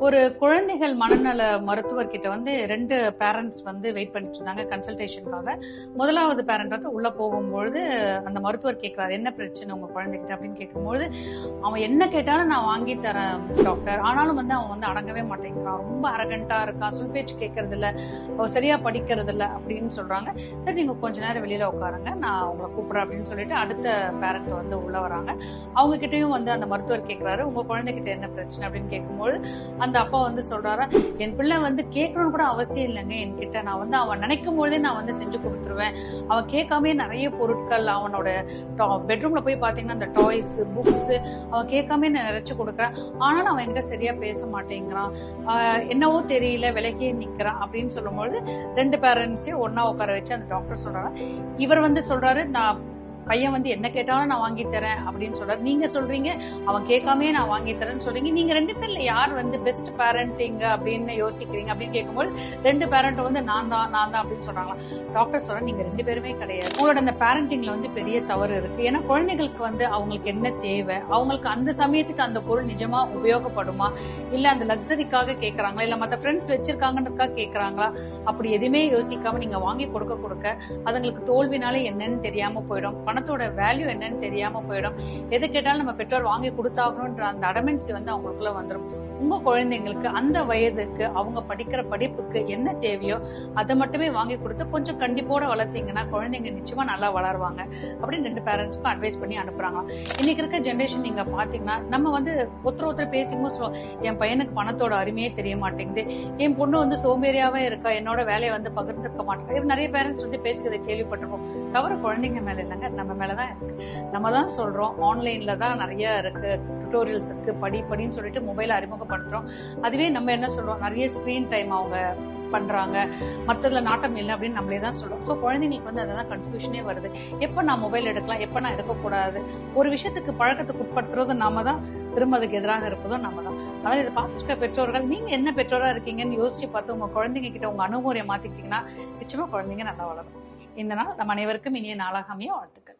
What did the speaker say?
ஒரு குழந்தைகள் மனநல மருத்துவர்கிட்ட வந்து ரெண்டு பேரண்ட்ஸ் வந்து வெயிட் பண்ணிட்டு இருந்தாங்க கன்சல்டேஷனுக்காக முதலாவது பேரண்ட் வந்து உள்ள போகும்பொழுது அந்த மருத்துவர் கேட்கிறாரு என்ன பிரச்சனை உங்க குழந்தைகிட்ட? அப்படின்னு கேட்கும்போது அவன் என்ன கேட்டாலும் நான் வாங்கி தரேன் டாக்டர் ஆனாலும் வந்து அவன் வந்து அடங்கவே மாட்டேங்கிறான். ரொம்ப அரகண்டா இருக்கான் சொல் பேச்சு கேட்கறது இல்ல அவ சரியா படிக்கிறது இல்ல அப்படின்னு சொல்றாங்க. சரி நீங்க கொஞ்ச நேரம் வெளியில உட்காருங்க. நான் உங்களை கூப்பிடுறேன் அப்படின்னு சொல்லிட்டு அடுத்த பேரண்ட் வந்து உள்ள வராங்க. அவங்க கிட்டயும் வந்து அந்த மருத்துவர் கேட்கிறாரு உங்க குழந்தைகிட்ட என்ன பிரச்சனை? அப்படின்னு கேட்கும்போது அந்த அப்பா வந்து சொல்றாரு என் பிள்ளை வந்து கேட்கணும்னு கூட அவசியம் இல்லைங்க. என்கிட்ட நான் வந்து அவன் நினைக்கும் பொழுதே நான் வந்து செஞ்சு கொடுத்துருவேன். அவன் கேட்காமே நிறைய பொருட்கள் அவனோட பெட்ரூம்ல போய் பாத்தீங்கன்னா அந்த டாய்ஸ் புக்ஸ் அவன் கேட்காம நான் நிறைச்சு கொடுக்குறேன். ஆனாலும் அவன் எங்க சரியா பேச மாட்டேங்கிறான். என்னவோ தெரியல விலகியே நிக்கிறான் அப்படின்னு சொல்லும்போது ரெண்டு பேரண்ட்ஸையும் ஒன்னா உட்கார வச்சு அந்த டாக்டர் சொல்றாரு. இவர் வந்து சொல்றாரு நான் பையன் வந்து என்ன கேட்டாலும் நான் வாங்கி தரேன் அப்படின்னு சொல்றாரு. நீங்க சொல்றீங்க அவன் கேட்காமே நான் வாங்கி தரேன்னு சொல்றீங்க. நீங்க ரெண்டு பேர்ல யார் வந்து பெஸ்ட் பேரண்டிங் அப்படின்னு யோசிக்கிறீங்க அப்படின்னு கேட்கும்போது ரெண்டு பேரண்ட் வந்து நான் தான் நான் தான் அப்படின்னு சொல்றாங்களா டாக்டர் சொல்ற நீங்க ரெண்டு பேருமே கிடையாது. உங்களோட அந்த பேரண்டிங்ல வந்து பெரிய தவறு இருக்கு. ஏன்னா குழந்தைகளுக்கு வந்து அவங்களுக்கு என்ன தேவை? அவங்களுக்கு அந்த சமயத்துக்கு அந்த பொருள் நிஜமா உபயோகப்படுமா? இல்ல அந்த லக்ஸரிக்காக கேட்கறாங்களா? இல்ல மத்த ஃப்ரெண்ட்ஸ் வச்சிருக்காங்கன்றதுக்காக கேட்கறாங்களா? அப்படி எதுவுமே யோசிக்காம நீங்க வாங்கி கொடுக்க கொடுக்க அதுங்களுக்கு தோல்வினால என்னன்னு தெரியாம போயிடும். பணத்தோட வேல்யூ என்னன்னு தெரியாம போயிடும். எது கேட்டாலும் நம்ம பெற்றோர் வாங்கி கொடுத்தாகணும்ன்ற அந்த அடமென்சி வந்து அவங்களுக்குள்ள வந்துடும் உங்க குழந்தைங்களுக்கு அந்த வயதுக்கு அவங்க படிக்கிற படிப்புக்கு என்ன தேவையோ அதை மட்டுமே வாங்கி கொடுத்து கொஞ்சம் கண்டிப்போட வளர்த்தீங்கன்னா குழந்தைங்க நிச்சயமா நல்லா வளருவாங்க அப்படின்னு ரெண்டு பேரண்ட்ஸ்க்கும் அட்வைஸ் பண்ணி அனுப்புறாங்க. இன்னைக்கு இருக்க ஜென்ரேஷன் நீங்க பாத்தீங்கன்னா நம்ம வந்து ஒருத்தர் ஒருத்தர் பேசிக்கும் சொல்லுவோம் என் பையனுக்கு பணத்தோட அருமையே தெரிய மாட்டேங்குது. என் பொண்ணு வந்து சோம்பேறியாவே இருக்கா என்னோட வேலையை வந்து பகிர்ந்துக்க மாட்டேன் நிறைய பேரண்ட்ஸ் வந்து பேசுகிறத கேள்விப்பட்டிருக்கோம் தவிர குழந்தைங்க மேல இல்லைங்க நம்ம மேலதான் இருக்கு. நம்ம தான் சொல்றோம் ஆன்லைன்ல தான் நிறைய இருக்கு டுட்டோரியல்ஸ் இருக்கு படி படின்னு சொல்லிட்டு மொபைலை அறிமுகப்படுத்துறோம் அதுவே நம்ம என்ன சொல்கிறோம் நிறைய ஸ்க்ரீன் டைம் அவங்க பண்ணுறாங்க மற்றதுல நாட்டம் இல்லை அப்படின்னு நம்மளே தான் சொல்கிறோம் ஸோ குழந்தைங்களுக்கு வந்து அதான் கன்ஃபியூஷனே வருது. எப்போ நான் மொபைல் எடுக்கலாம்? எப்போ நான் எடுக்கக்கூடாது? ஒரு விஷயத்துக்கு பழக்கத்துக்கு உட்படுத்துறது நாம தான். திரும்ப அதுக்கு எதிராக இருப்பதும் நம்ம தான். அதாவது இதை பார்த்துருக்க பெற்றோர்கள் நீங்கள் என்ன பெற்றோராக இருக்கீங்கன்னு யோசிச்சு பார்த்து உங்கள் குழந்தைங்க கிட்ட உங்கள் அணுகுமுறையை மாற்றிக்கிட்டிங்கன்னா நிச்சயமாக குழந்தைங்க நல்லா வளரும். இந்த நாள் நம்ம அனைவருக்கும் இனிய நாளாக அமைய வாழ்த்துக்கள்.